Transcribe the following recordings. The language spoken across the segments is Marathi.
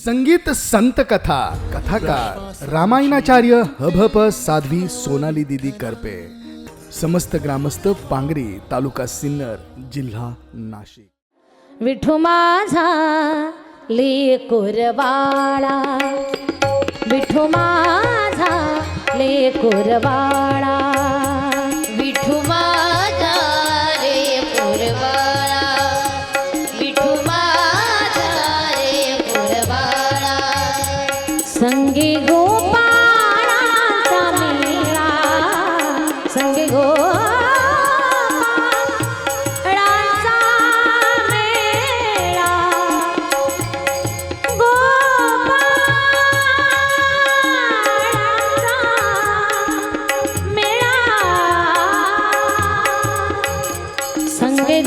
संगीत संत कथा कथाकार रामायणाचार्य हभप साध्वी सोनाली दिदी करपे. समस्त ग्रामस्थ पांगरी तालुका सिन्नर जिल्हा नाशिक. विठू माझा लेकुरवाळा विठू माझा लेकुरवाळा कुरवाळा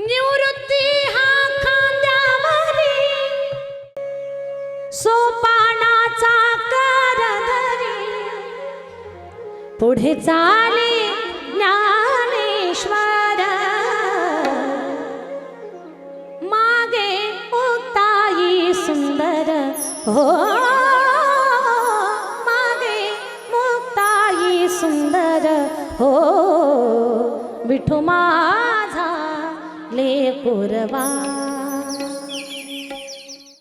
निवृत्ती हा खांद्यावरी. सोपानाचा करधरी. पुढे चाले ज्ञानेश्वर. मागे मुक्ताई सुंदर. हो मागे मुक्ताई सुंदर. हो विठुमा माझा लेकुरवा